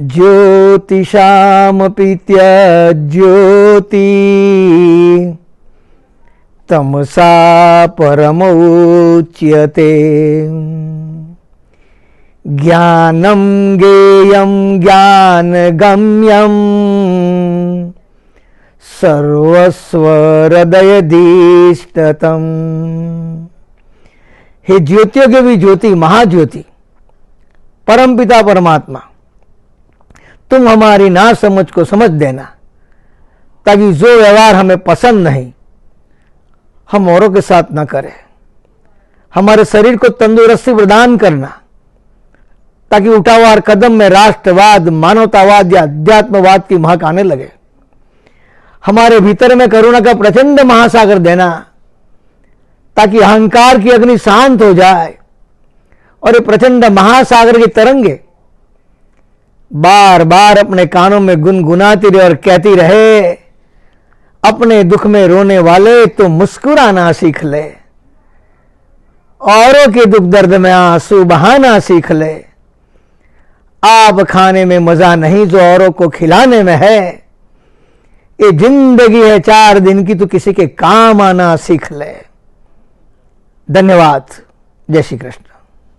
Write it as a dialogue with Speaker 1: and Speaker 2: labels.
Speaker 1: ज्योतिषामपि त्यज्योति तमसा परमोच्यते। ज्ञानं ज्ञेयं ज्ञानगम्यम् सर्वस्वहृदयधीष्टतम हे ज्योतियों ज्योति महाज्योति परमपिता परमात्मा तुम हमारी ना समझ को समझ देना, ताकि जो व्यवहार हमें पसंद नहीं, हम औरों के साथ ना करें। हमारे शरीर को तंदुरुस्ती प्रदान करना, ताकि उठावार कदम में राष्ट्रवाद, मानवतावाद या अध्यात्मवाद की महक आने लगे। हमारे भीतर में करुणा का प्रचंड महासागर देना, ताकि अहंकार की अग्नि शांत हो जाए, और ये प्रचंड महासागर की तरंगे बार बार अपने कानों में गुनगुनाती रहे और कहती रहे, अपने दुख में रोने वाले तो मुस्कुराना सीख ले, औरों के दुख दर्द में आँसू बहाना सीख ले। आप खाने में मज़ा नहीं जो औरों को खिलाने में है। ये ज़िंदगी है चार दिन की तो किसी के काम आना सीख ले। धन्यवाद। जय श्री कृष्ण।